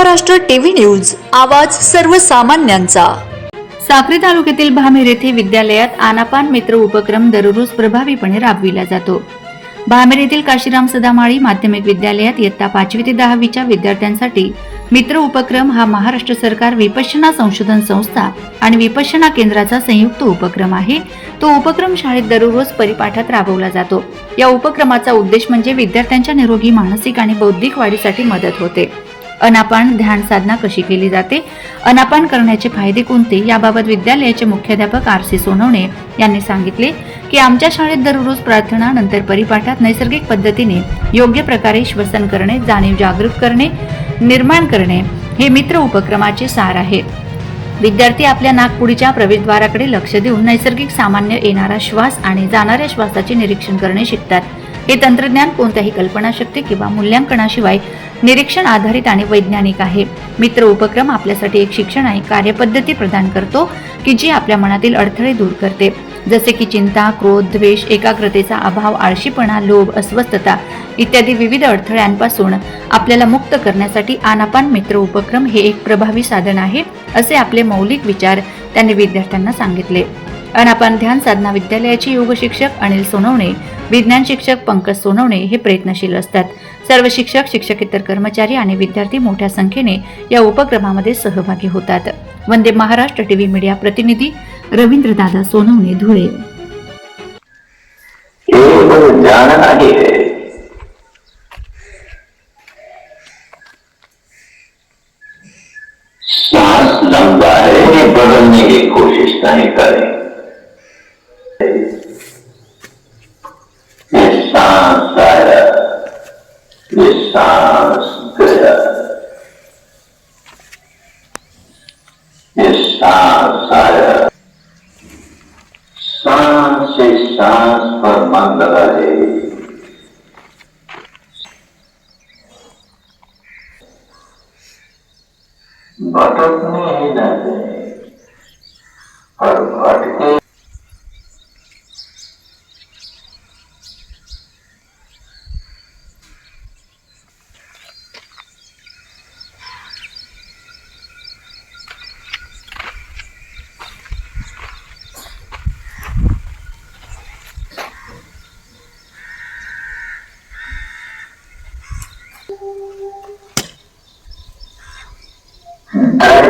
Maharashtra TV news आवाज सर्वसामान्यांचा. साक्री तालुक्यातील भामेर येथे विद्यालयात आनापान मित्र उपक्रम दररोज प्रभावीपणे राबविला जातो. भामेर येथील काशीराम सदामाळी माध्यमिक विद्यालयात इयत्ता पाचवी ते दहावीच्या विद्यार्थ्यांसाठी मित्र उपक्रम हा महाराष्ट्र सरकार विपश्यना संशोधन संस्था आणि विपश्यना केंद्राचा संयुक्त उपक्रम आहे. तो उपक्रम शाळेत दररोज परिपाठात राबवला जातो. या उपक्रमाचा उद्देश म्हणजे विद्यार्थ्यांच्या निरोगी मानसिक आणि बौद्धिक वाढीसाठी मदत होते. अनापान ध्यान साधना कशी केली जाते? अनापान करण्याचे फायदे कोणते? याबाबत विद्यालयाचे मुख्याध्यापक आर सी सोनवणे यांनी सांगितले की आमच्या शाळेत दररोज प्रार्थना नंतर परिपाठात नैसर्गिक पद्धतीने योग्य प्रकारे श्वसन करणे जाणीव जागृत करणे निर्माण करणे हे मित्र उपक्रमाचे सार आहे विद्यार्थी आपल्या नागपुडीच्या प्रवेशद्वाराकडे लक्ष देऊन नैसर्गिक सामान्य येणारा श्वास आणि जाणाऱ्या श्वासाचे निरीक्षण करणे शिकतात. हे तंत्रज्ञान कोणत्याही कल्पनाशक्ती किंवा मूल्यांकनाशिवाय निरीक्षण आधारित आणि वैज्ञानिक आहे. मित्र उपक्रम आपल्यासाठी एक शिक्षण आणि कार्यपद्धती प्रदान करतो की जी आपल्या मनातील अडथळे दूर करते. जसे की चिंता क्रोध द्वेष एकाग्रतेचा अभाव आळशीपणा लोभ अस्वस्थता इत्यादी विविध अडथळ्यांपासून आपल्याला मुक्त करण्यासाठी आनापान मित्र उपक्रम हे एक प्रभावी साधन आहे असे आपले मौलिक विचार त्यांनी विद्यार्थ्यांना सांगितले. अनापान ध्यान साधना विद्यालयाचे योग शिक्षक अनिल सोनवणे विज्ञान शिक्षक पंकज सोनवणे हे प्रयत्नशील असतात. सर्व शिक्षक शिक्षकेतर कर्मचारी आणि विद्यार्थी मोठ्या संख्येने या उपक्रमामध्ये सहभागी होतात. वंदे महाराष्ट्र टीव्ही मीडिया प्रतिनिधी रवींद्र दादा सोनवणे धुळे. सांस लंबा है बदलने की कोशिश नहीं करें ये सांस आया ये सांस गया ये सांस से सांस पर मन रहे भटकने ही न दें।